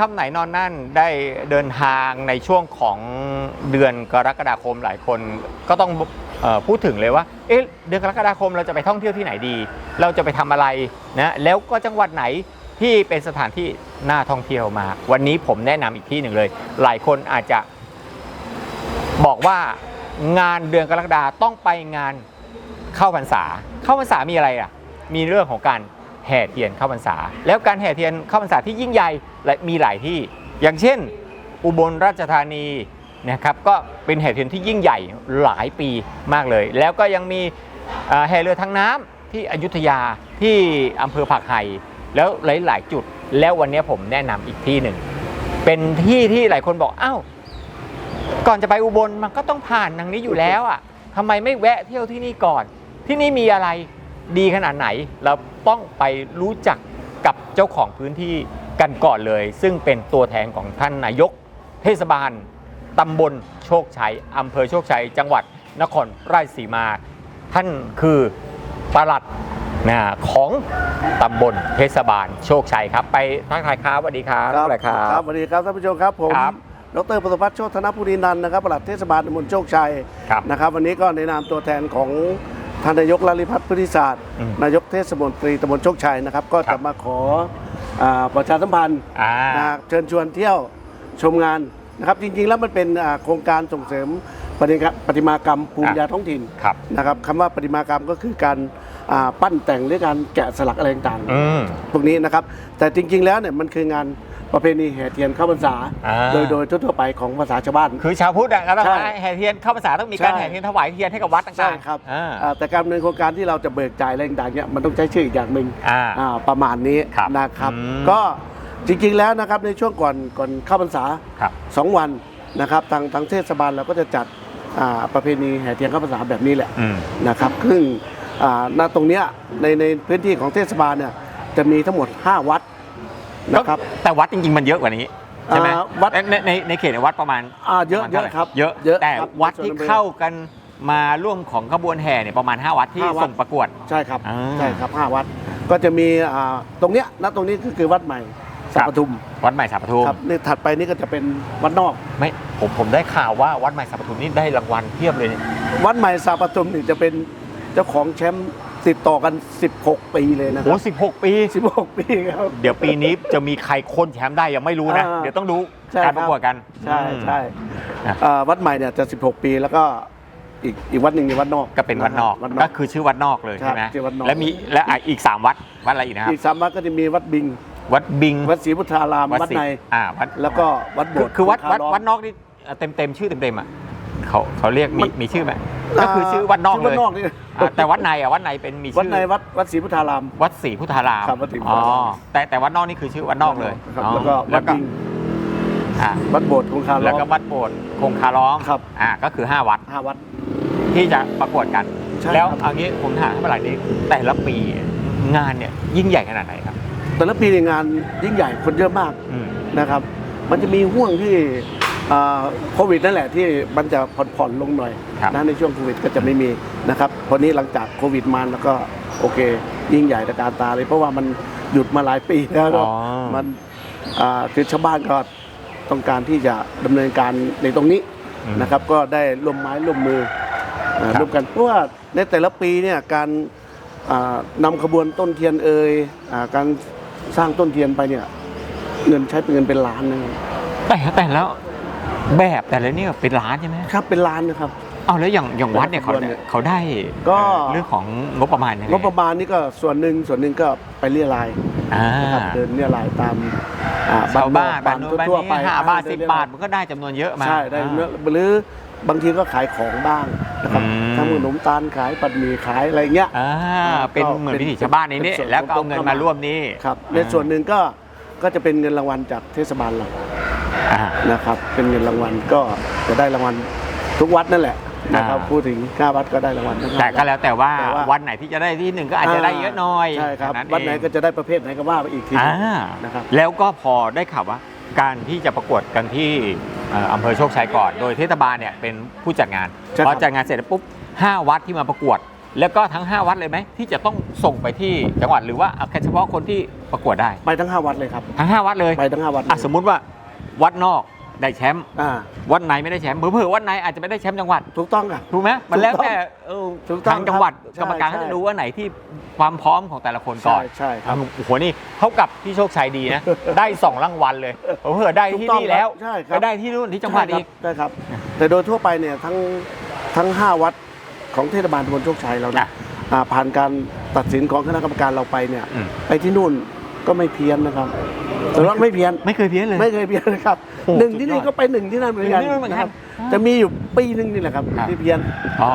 ค่ำไหนนอนนั่นได้เดินทางในช่วงของเดือนกรกฎาคมหลายคนก็ต้องออพูดถึงเลยว่าเอ๊ะเดือนกรกฎาคมเราจะไปท่องเที่ยวที่ไหนดี เราจะไปทำอะไรนะแล้วก็จังหวัดไหนที่เป็นสถานที่น่าท่องเที่ยวมากวันนี้ผมแนะนำอีกที่หนึ่งเลย หลายคนอาจจะบอกว่างานเดือนกรกฎาต้องไปงานเข้าพรรษา เข้าพรรษามีอะไรอะ มีเรื่องของการ แห่เทียนเข้าพรรษา แล้วการแห่เทียนเข้าพรรษาที่ยิ่งใหญ่และมีหลายที่ อย่างเช่น อุบลราชธานีนะครับก็เป็นแห่เทียนที่ยิ่งใหญ่หลายปีมากเลย แล้วก็ยังมีแห่เรือทางน้ำที่อยุธยาที่อำเภอผักไห่แล้วหลาย ๆ จุด แล้ววันนี้ผมแนะนำอีกที่หนึ่งเป็นที่ที่หลายคนบอกอ้าวก่อนจะไปอุบลมันก็ต้องผ่านทางนี้อยู่แล้วอะทำไมไม่แวะเที่ยวที่นี่ก่อน ที่นี่มีอะไร ดีขนาดไหน เราต้องไปรู้จักกับเจ้าของพื้นที่กันก่อนเลย ซึ่งเป็นตัวแทนของท่านนายก เทศบาลตำบลโชคชัยอำเภอโชคชัย จังหวัดนครราชสีมา ท่านคือปลัดนะของตำบลเทศบาลโชคชัยครับ ไปทักทายครับสวัสดีครับครับอะไรครับครับสวัสดีครับท่านผู้ชมครับผมครับดรประสพัฒน์โชธนภูรินันท์นะครับปลัดเทศบาลตำบลโชคชัยครับนะครับ วันนี้ก็ในนามตัวแทนของ ท่านนายกลลิพัฒน์พุทธิศาสตร์อืมนายกเทศมนตรีตำบลโชคชัยนะครับ ก็ครัจะบมาขออาประชาสัมพันธ์อ่านะเชิญชวนเที่ยวชมงานนะครับ จริงๆ แล้วมันเป็นอ่าโครงการส่งเสริมปฏิกะประติมากรรมภูมิปัญญาท้องถิ่นครับนะครับคำว่าประติมากรรมก็คือการอ่าปั้นแต่งหรือการแกะสลักอะไรต่างๆอืมพวกนี้นะครับ แต่จริงๆแล้วเนี่ยมันคืองาน ประเพณีแห่เทียนเข้าพรรษา อ่า โดยโดยทั่วๆไปของภาษาชาวบ้าน คือชาวพุทธอะก็ต้องใช่แห่เทียนเข้าพรรษาต้องมีการใช่ แห่เทียนถวายเทียนให้กับวัดต่างๆใช่ครับอ่า อ่าแต่การดำเนินโครงการที่เราจะเบิกจ่ายอะไรต่างๆเนี่ยมันต้องใช้ชื่ออีกอย่างหนึ่งอ่าอ่าประมาณนี้ครับนะครับ อืม ก็จริงๆแล้วนะครับในช่วงก่อนก่อนเข้าพรรษา ครับ สองวันนะครับทางทางเทศบาลเราก็จะจัดอ่าประเพณีแห่เทียนเข้าพรรษาแบบนี้แหละอืม นะครับซึ่งอ่าณตรงเนี้ยในในพื้นที่ของเทศบาลเนี่ยจะมีทั้งหมด 5 วัด นะครับแต่วัดจริงๆมันเยอะกว่านี้ใช่ไหมอ่าวัดในในในเขตในวัดประมาณอ่าเยอะประมาณเยอะท่าไหครับเยอะเยอะแต่ครับวัดที่ในส่วนอำเภอเข้ากันมาร่วมของขบวนแห่เนี่ยประมาณ 5 วัดที่ห้าวัดส่งประกวดใช่ครับอ่าใช่ครับห้าวัดก็จะมีอ่าตรงเนี้ยณตรงนี้ก็คือวัดใหม่สัปทุม วัดใหม่สัปทุมครับนี่ถัดไปนี่ก็จะเป็นวัดนอกไม่ผมผมได้ข่าวว่าวัดใหม่สัปทุมนี่ได้รางวัลเพียบเลยเนี่ยวัดใหม่สัปทุมนี่จะเป็นเจ้าของแชมป์ ติดต่อกัน 16 ปีเลยนะคโอ้รับสิบหกปี 16 ปีครับ เดี๋ยวปีนี้จะมีใครค้นแชมป์ได้ยังไม่รู้นะ อ่าเดี๋ยวต้องดูใช่การคปรับระกวดกันใช่อืมใช่อะอ่าวัดใหม่เนี่ยจะ 16 ปีแล้วก็อีกอีกวัดหนึ่งในวัดนอกก็เป็นวัดนอก วัดนก็อกคือชื่อวัดนอกเลยครับใช่ไหมชื่อวัดนอก และมีและอะอีก 3 วัด วัดอะไรอีกนะครับ อีกสามวัดก็จะมีวัดบิง วัดบิงวัดศรีพุทธาราม วัดศรีใน อ่าวัดแล้วก็วัดโบคือสถ์คือวัดคาวัดล้อมวัดนอกนี่เต็มเต็มๆชื่อเต็มเต็มๆอะ เขาเขาเรียกมีมันมีชื่อไหมก็คือชื่อวัดนอกชื่เลวัยดนอกนี่อ่าแต่วัดในอะวัดในเป็นมีวัดชื่อในวัดวัดศรีพุทธาราม วัดศรีพุทธารามครับวัดศรีพุทอ๋อธารามแต่แต่วัดนอกนี่คือชื่อวัดนอกเลยครับอ๋อแล้วก็แล้วัวดก็บิงอ่าวัดโบสถ์คงคาล้แล้วอมก็วัดโบสถ์คงคาล้อมครับ อ่าก็คือ 5 วัดห้าวัด ที่จะประกวดกัน ใช่แล้วครับ เอางี้ผมถามให้เมื่อไหร่นี้แต่ละปีงานเนี่ยยิ่งใหญ่ขนาดไหนครับแต่ละปีในงานยิ่งใหญ่คนเยอะมาก อืมนะครับ มันจะมีห่วงที่อ่า โควิดนั่นแหละที่มันจะผ่อนๆลงหน่อยครับนะในช่วงโควิดก็จะไม่มีนะครับพอนี้หลังจากโควิดมาแล้วก็โอเค ยิ่งใหญ่ตระการตาเลย เพราะว่ามันหยุดมาหลายปีแล้วอ๋อมันอ่าคือชาวบ้านก็ต้องการที่จะดำเนินการในตรงนี้อืมนะครับ ก็ได้ร่วมไม้ร่วมมืออ่าครับร่วมกันเพราะว่าในแต่ละปีเนี่ยการอ่านำขบวนต้นเทียนเอ่ยอ่าการสร้างต้นเทียนไปเนี่ย เงินใช้เป็นเงินเป็นล้านนะครับแต่แต่แล้ว แบบแต่ละเนี่ยเป็นล้านใช่ไหมครับเป็นล้านนะครับเอาแล้วอย่างอย่างวัดเนี่ยเขาแต่ละขบวนเนี่ยเขาได้ก็เอ่อเรื่องของงบประมาณยังไงงบประมาณนี่ก็ส่วนหนึ่งส่วนหนึ่งก็ไปเรียรายอ่านะครับเดินเรียรายตามอ่ชาวบ้านบ้าบ้านนนู้นบ้านทั่วนี้ๆไปห้าบาทเดิสินบเรียรยบาทมันก็ได้จำนวนเยอะมาใช่ได้อ่าเนื้อหรือบางทีก็ขายของบ้างนะครับอืมทำขนมตาลขายปัดหมี่ขายอะไรเงี้ยอ่าอ่าเป็นก็เหมือนเป็นวิถีชาวบ้านในนี้เป็นส่วนแล้วก็เอาเงินมาร่วมนี่ครับในส่วนหนึ่งก็ก็จะเป็นเงินรางวัลจากเทศบาลเรา อ่า นะครับ เป็นเงินรางวัลก็จะได้รางวัลทุกวัดนั่นแหละนะครับอ่า พูดถึงห้าวัดก็ได้รางวัลทั้งห้าแต่ก็วัดแล้วแต่ว่าแต่ว่า วันไหนที่จะได้ที่หนึ่งก็อาจจะได้เยอะหน่อยใช่ครับแนั้นวัดไหนเองก็จะได้ประเภทไหนก็ว่าไปอีกทีอ่านะครับ แล้วก็พอได้ข่าวว่า การที่จะประกวดกันที่เอ่ออำเภอโชคชัยก่อน โดยเทศบาลเนี่ยเป็นผู้จัดงานใช่ครับ พอจัดงานเสร็จแล้วปุ๊บห้าวัดที่มาประกวด แล้วก็ทั้ง 5 วัดเลยไหมที่จะต้องส่งไปที่จังหวัดหรือว่าเอาแค่เฉพาะคนที่ประกวดได้ ไปทั้ง5วัดเลยครับทั้ง 5 วัดเลยไปทั้ง5วัดเลย อะสมมุติว่า วัดนอกได้แชมป์อ่าวัดไหนไม่ได้แชมป์เผื่อๆวัดไหนอาจจะไม่ได้แชมป์จังหวัดถูกต้องอะ ถูกไหมมันแล้วแต่เออถูกต้องทางจังหวัดครับกรรมการใช่ เขาจะดูว่าไหนที่ความพร้อมของแต่ละคนก่ใช่อนใช่ครับ โอ้โหนี่เท่ากับพี่โชคชัยดีนะ ได้สองรางวัลเลยเผื่อๆได้ที่นี่แล้วใช่ครับก็ได้ที่นู่นที่จังหวัดอีก ใช่ครับ แต่โดยทั่วไปเนี่ยทั้งทั้ง 5 วัดของเทศบาลตำบลโชคชัยเราเนี่ยอะอ่าผ่านการตัดสินของคณะกรรมการเราไปเนี่ย อืม ไปที่นู่นก็ไม่เพี้ยนนะครับ แต่ว่าไม่เพี้ยน ไม่เคยเพี้ยนเลย ไม่เคยเพี้ยนนะครับโอ้หนึ่งสุดที่นี่ยอดก็ไปหนึ่งที่นั่นเหมือนกันหนึ่งที่นู่นเหมือนกันนะครับอ่าจะมีอยู่ปีหนึงนี่แหละครับครับที่เพี้ยนอ๋อ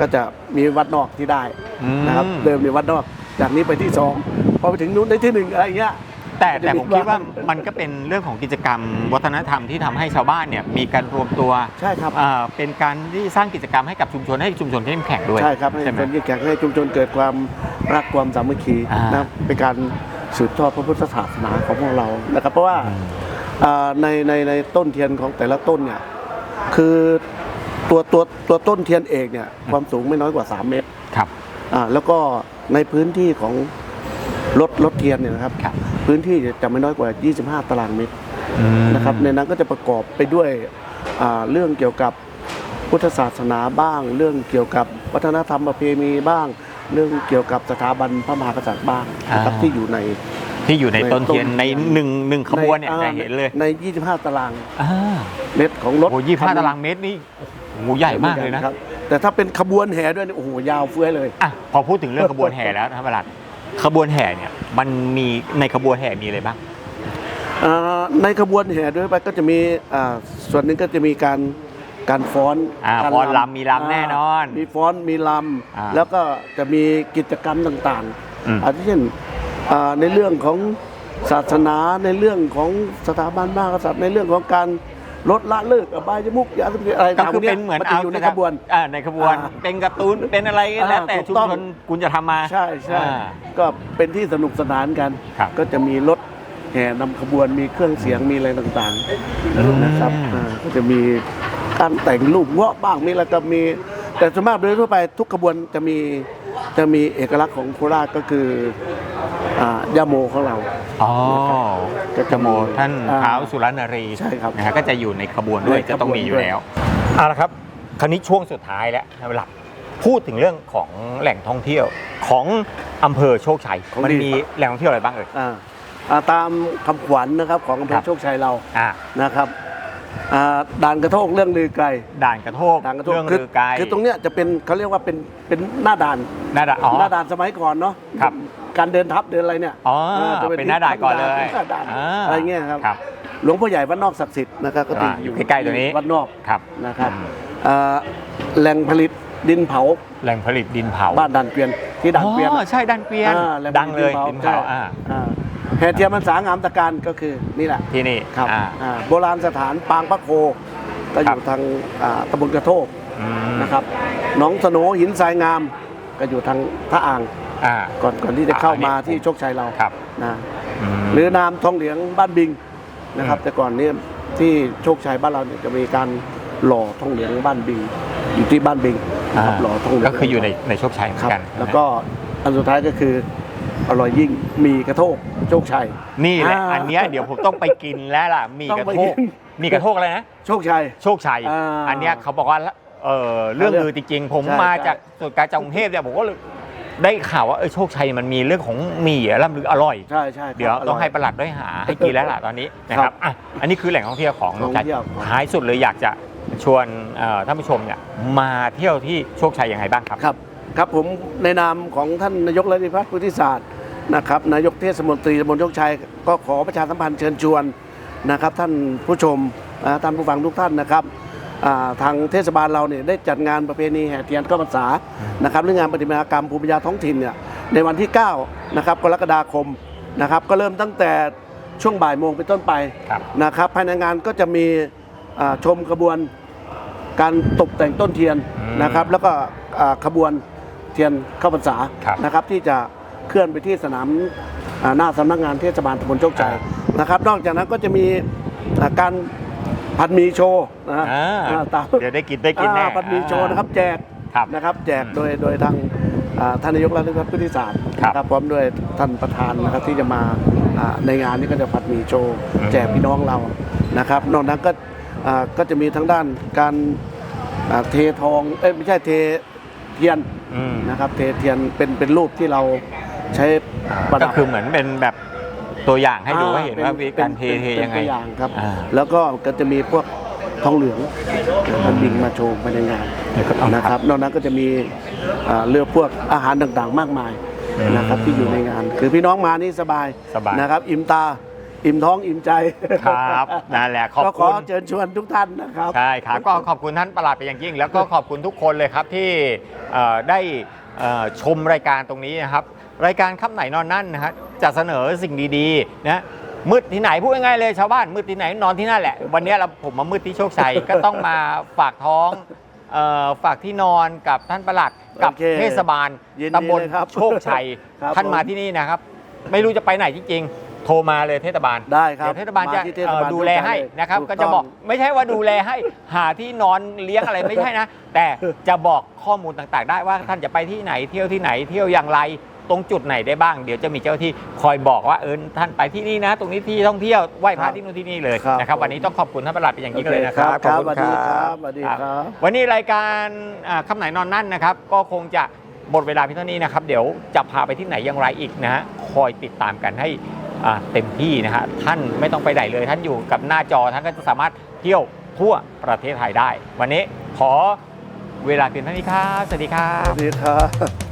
ก็จะมีวัดนอกที่ได้อืมนะครับเดิมในวัดนอก จากนี้ไปที่สองพอไปถึงนู้นได้ที่หนึ่งอะไรอย่างเงี้ย แต่แต่ผมคิดว่าจะมีบ้างมันก็เป็นเรื่องของกิจกรรม วัฒนธรรมที่ทำให้ชาวบ้านเนี่ยมีการรวมตัวใช่ครับอ่าเป็นการที่สร้างกิจกรรมให้กับชุมชนให้ชุมชนเข้มแข็งด้วยใช่ครับให้ใช่ไหม เป็นยิ่งแข่งให้ชุมชนเกิดความรักความสามัคคีอ่านนะเป็นการ สืบทอดพระพุทธศาสนาของพวกเรานะครับ เพราะว่าอืมอ่าในในในต้นเทียนของแต่ละต้นเนี่ยคือตัวตัวตัวต้นเทียนเอกเนี่ยความสูงไม่น้อยกว่า 3 เมตรครับอ่าแล้วก็ในพื้นที่ของรถรถเทียนเนี่ยนะครับครับพื้นที่จะไม่น้อยกว่า 25 ตารางเมตรอืมนะครับในนั้นก็จะประกอบไปด้วยอ่าเรื่องเกี่ยวกับพุทธศาสนาบ้าง เรื่องเกี่ยวกับวัฒนธรรมประเพณีบ้าง เรื่องเกี่ยวกับสถาบันพระมหากษัตริย์บ้างนะครับที่อยู่ในที่อยู่ในในต้นเทียนต้นในหนึ่งหนึ่งขบวนเนี่ยอ่าจะเห็นเลยใน 25 ตารางอ่าเมตรของรถโอ้ยี่ห้าคันหนึ่ตารางเมตรนี่โอ้โหใหญ่มากเลยนะครับแต่ถ้าเป็นขบวนแห่ด้วยเนี่ยโอ้โหยาวเฟื้อยเลยอะพอพูดถึงเรื่องขบวนแห่แล้วท่านประหลัดขบวนแห่เนี่ยมันมีในขบวนแห่มีอะไรบ้างอ่าในขบวนแห่ด้วยไปก็จะมีอ่าส่วนหนึ่งก็จะมีการ การฟ้อนอ่าการฟ้อนรำมีรำแน่นอนมีฟ้อนมีลอ่าำแล้วก็จะมีกิจกรรมต่างอืม ๆอาทิเช่นอ่าในเรื่องของศาสนาในเรื่องของสถาบันมหากษัตริย์ในเรื่องของการลดละเลิกอบายมุกยาเสพติดอะไรก็ต่างๆคือพวเป็นเหมือนจะอยู่ในขบวน อ่าในขบวน อ่าเป็นการ์ตูนเป็นอะไรแล้วแต่อ่าถูชุกมต้อง ชนคุณจะทำมาใช่ใช่อ่า ก็เป็นที่สนุกสนานกัน ครับ ก็จะมีรถแห่นำขบวนมีเครื่องเสียงมีอะไรต่างๆนะครับอ่าก็จะมี การแต่งรูปเงาะบ้างมีอะไรก็มี แต่ส่วนมากโดยทั่วไปทุกขบวนจะมีจะมีเอกลักษณ์ของโคราชก็คืออ่ายาโมของเรา อ๋อก็จจะโมมีท่านอ่าเท้าวสุรนารีใช่ครับนะฮะก็จะอยู่ในขบวนด้วยในขบวนจะต้องมีอยู่ด้วยแล้วเอาละครับ คราวนี้ช่วงสุดท้ายแล้วท่านประหลัดพูดถึงเรื่องของแหล่งท่องเที่ยวของอำเภอโชคชัยของมันดีมีแหล่งท่องเที่ยวอะไรบ้างเอ่ยอ่าอ่าตามคำขวัญนะครับของอำเภครัอบโชคชัยเราอ่านะครับ อ่าด่านกระโทกเรื่องลือไกลด่านกระโทกด่านกระโทกเรื่องคืลือไกล คือตรงเนี้ยจะเป็นเขาเรียกว่าเป็นเป็นหน้าด่านหน้าด่านอ๋อหน้าด่านสมัยก่อนเนาะครับการเดินทัพเดินอะไรเนี่ยอ๋อจะเป็นหน้าด่านก่อนเลยหน้าด่านอ่าอะไรเงี้ยครับ ครับ หลวงพ่อใหญ่วัดนอกศักดิ์สิทธิ์นะครับก็อ่าอยู่ใกล้ๆตัวนี้ วัดนอกครับนะครับอืมอ่าแหล่งผลิตดินเผาแหล่งผลิตดินเผาบ้านด่านเกวียนที่ด่านเกวียน อ๋อใช่ด่านเกวียนอ่าแหล่ดังเลยผดิตนเผาใช่อ่า อ่า แห่เทียมพรรษางามตะการก็คือนี่แหละที่นี่ครับอ่า อ่าโบราณสถานปางพระโคก็อยู่ครับทางอ่าตำบลกระโทกอืมนะครับหนองสโหนหินทรายงาม ก็อยู่ทางท่าอ่างอ่า ก่อนก่อนที่จะเข้าอ่าอันนี้ มาที่โชคชัยเราครับนะม หรือนามทองเหลียงบ้านบิงนะครับ อืม แต่ก่อนเนี้ที่โชคชัยบ้านเราเนี่ยจะมีการหล่อทองเหลียงบ้านบิง อยู่ที่บ้านบิงนะครับหล่อทองเหลียงก็คืออยู่ในในโชคชัยเหมือครับนกัน แล้วก็อันสุดท้ายก็คือ อร่อยยิ่งมีกระโทกโชคชัย นี่แหละอ่าอันเนี้ยเดี๋ยวผมต้องไปกินแล้วล่ะมีต้องกระไปโทกิกนมีกระโทกอะไรนะโชคชัย โชคชัยอ่าอันเนี้ยเขาบอกว่าเออเรื่องลือจริงๆผมใช่มาใช่ จากส่วนกลางจากกรุงเทพเนี่ยผมก็เลยได้ข่าวว่าเออโชคชัยมันมีเรื่องของหมี่อะร่ำลืออร่อย ใช่ใช่ครับเดี๋ยวร่ต้องให้ประหลัดด้วยหาให้กินแล้วล่ะตอนนี้นะครับอะอันนี้คือแหล่งท่องเที่ยวของโชคชัยท่องเที่ยวท้ายสุดเลยอยากจะชวนเอ่อท่านผู้ชมเนี่ยมาเที่ยวที่โชคชัยยังไงบ้างครับ ครับ ครับผมในนามของท่านนายกรัฐมนตรีพัฒน์พุทธิศาสตร์นะครับนายกเทศมนตรีตำบลโชคชัยก็ขอประชาสัมพันธ์เชิญชวนนะครับ ท่านผู้ชมท่านผู้ฟังทุกท่านนะครับทางเทศบาลเราเนี่ยได้จัดงานประเพณีแห่เทียนเข้าพรรษานะครับเรื่องงานปฏิมากรรมภูมิปัญญาท้องถิ่นเนี่ยในวันที่9นะครับกรกฎาคมนะครับ ก็เริ่มตั้งแต่ช่วงบ่ายโมงเป็นต้นไปนะครับภายในงานก็จะมีชมขบวนการตกแต่งต้นเทียนนะครับ แล้วก็ขบวน ทียนเข้าพรรษาครับนะครับ ที่จะเคลื่อนไปที่สนามอ่าหน้าสำนักงานเทศบาลตำบลโชคชัยอ่านะครับ นอกจากนั้นก็จะมีอ่าการผัดหมีโชว์นะฮะอ่า อ่าตาม เดี๋ยวได้กินได้กินแน่ อ่าผัดหมีโชว์นะครับแจกครับนะครับแจกอืมโดยโดยทางอ่าท่านนายกรัฐมนตรีพุทธิศาสตร์ครับนะครับพร้อมด้วยท่านประธานนะครับที่จะมาอ่าในงานนี้ก็จะผัดหมีโชว์อืมแจกพี่น้องเรานะครับ นอกนั้นก็อ่าก็จะมีทั้งด้านการอ่าเททองเอ้ยไม่ใช่เท เทียนอืมนะครับเทเทียนเป็นเป็นรูปที่เราใช้ประก็ดับคือเหมือนเป็นแบบตัวอย่างให้ดูอ่ให้เห็นว่าป็วิธีการเทป็นเทป็นยังไงตัวอย่างครับ อ่า แล้วก็ก็จะมีพวกทองเหลืองมันบิงมาโชว์ภายในงานนะครับนอกนั้นก็จะมีอ่าเรื่องพวกอาหารต่างๆ มากมายอืมนะครับที่อยู่ในงาน คือพี่น้องมานี่สบายสบายนะครับ อิ่มตา อิ่มท้องอิ่มใจครับนั่นแหละขอบก็ขคุอณเชิญชวนทุกท่านนะครับ ใช่ครับก็ขอบคุณท่านประหลัดเป็นอย่างยิ่ง แล้วก็ขอบคุณทุกคนเลยครับที่เอ่อได้เอ่อชมรายการตรงนี้นะครับ รายการค่ำไหนนอนนั่นนะฮะจะเสนอสิ่งดีๆนะมืดที่ไหนพูดง่ายๆเลยชาวบ้านมืดที่ไหนนอนที่นั่นแหละ วันนี้เราผมมามืดที่โชคชัย ก็ต้องมาฝากท้องเอ่อฝากที่นอนกับท่านประหลัดกับโอเคเทศบาลยินดีตำบลเลยครับโชคชัยครับท่านมาผมที่นี่นะครับ ไม่รู้จะไปไหนจริงๆ โทรมาเลยเทศบาลได้ครับเดี๋ยวเทศบาลจะมที่เทศเอ่อบาลดูแลให้นะครับถูก็จะต้งบอกไม่ใช่ว่าดูแลให้หาที่นอนเลี้ยงอะไรไม่ใช่นะ แต่จะบอกข้อมูลต่างๆ ได้ว่าท่านจะไปที่ไหนเที่ยวที่ไหนเที่ยวอย่างไรตรงจุดไหนได้บ้าง เดี๋ยวจะมีเจ้าหน้าที่คอยบอกว่าเออท่านไปที่นี่นะ ตรงนี้ที่ท่องเที่ยวไหว้พระที่นู่นที่นี่เลยครับ นะครับผมวันนี้ต้องขอบคุณท่านประหลัดเป็นอย่างยิ่งเลยนะคครัรับบครับขอสวัสดีครับสวัสดีครับ วันนี้รายการอ่าคำไหนนอนนั่นนะครับ ก็คงจะหมดเวลาเพียงเท่านี้นะครับ เดี๋ยวจะพาไปที่ไหนอย่างไรอีกนะฮะคอยติดตามกันให้อ่า เต็มที่นะฮะท่านไม่ต้องไปไหนเลย ท่านอยู่กับหน้าจอท่านก็จะสามารถเที่ยวทั่วประเทศไทยได้ วันนี้ขอเวลาเพียงเท่านี้ครับสวัสดีครับ สวัสดีครับ